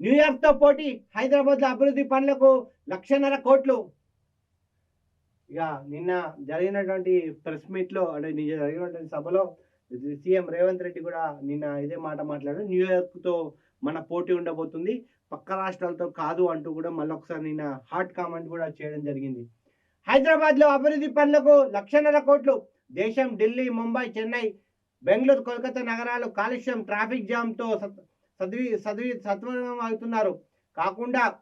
న్యూయార్క్తో పోటీ హైదరాబాద్లో అభివృద్ధి పనులకు లక్షన్నర కోట్లు. ఇక నిన్న జరిగినటువంటి ప్రెస్ మీట్లో అంటే నిన్న జరిగినటువంటి సభలో సీఎం రేవంత్ రెడ్డి కూడా నిన్న ఇదే మాట మాట్లాడారు. న్యూయార్క్తో మన పోటీ ఉండబోతుంది. పక్క రాష్ట్రాలతో కాదు అంటూ కూడా మళ్ళొకసారి నిన్న హాట్ కామెంట్ కూడా చేయడం జరిగింది. హైదరాబాద్లో అభివృద్ధి పనులకు లక్షన్నర కోట్లు. దేశం ఢిల్లీ ముంబై చెన్నై బెంగళూరు కోల్కతా నగరాలు కాలుష్యం ట్రాఫిక్ జామ్తో సద్వి సద్వి సత్వరం అవుతున్నారు. కాకుండా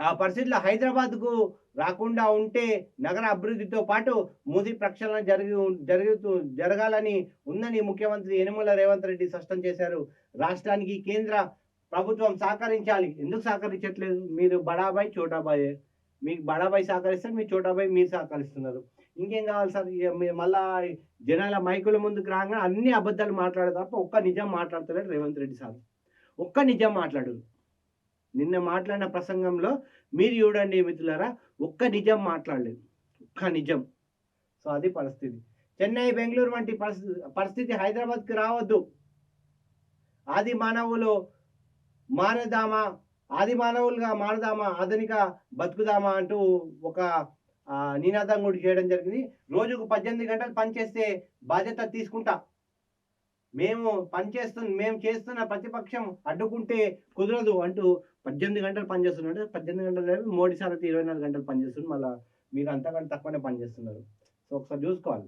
ఆ పరిస్థితుల్లో హైదరాబాద్కు రాకుండా ఉంటే నగర అభివృద్ధితో పాటు మూసి ప్రక్షాళన జరిగి జరుగుతూ జరగాలని ఉందని ముఖ్యమంత్రి యనమల రేవంత్ రెడ్డి స్పష్టం చేశారు. రాష్ట్రానికి కేంద్ర ప్రభుత్వం సహకరించాలి. ఎందుకు సహకరించట్లేదు? మీరు బడాబాయ్ చోటాబాయ్. మీకు బడాబాయ్ సహకరిస్తారు మీ చోటాబాయ్ మీరు సహకరిస్తున్నారు. ఇంకేం కావాలి సార్? ఇక మీ- మళ్ళా జనాల మైకుల ముందుకు రాగానే అన్ని అబద్ధాలు మాట్లాడే తప్ప ఒక్క నిజం మాట్లాడతలేడు రేవంత్ రెడ్డి సార్. ఒక్క నిజం మాట్లాడు. నిన్న మాట్లాడిన ప్రసంగంలో మీరు చూడండి మిత్రులారా ఒక్క నిజం మాట్లాడలేదు. ఒక్క నిజం. సో అది పరిస్థితి. చెన్నై బెంగళూరు వంటి పరిస్థితి పరిస్థితి హైదరాబాద్కి రావద్దు. ఆది మానవులు మారదామా ఆది మానవులుగా మారదామా ఆధునిక బతుకుదామా అంటూ ఒక నినాదం కూడా చేయడం జరిగింది. రోజుకు పద్దెనిమిది గంటలు పనిచేస్తే బాధ్యత తీసుకుంటా. మేము పనిచేస్తున్న మేము చేస్తున్న ప్రతిపక్షం అడ్డుకుంటే కుదరదు అంటూ పద్దెనిమిది గంటలు పనిచేస్తున్నాడు పద్దెనిమిది గంటలు లేదు మోడీ సార్ అయితే ఇరవై నాలుగు గంటలు పనిచేస్తుంది మళ్ళీ మీరు అంతకంటే తక్కువనే పనిచేస్తున్నారు సో ఒకసారి చూసుకోవాలి.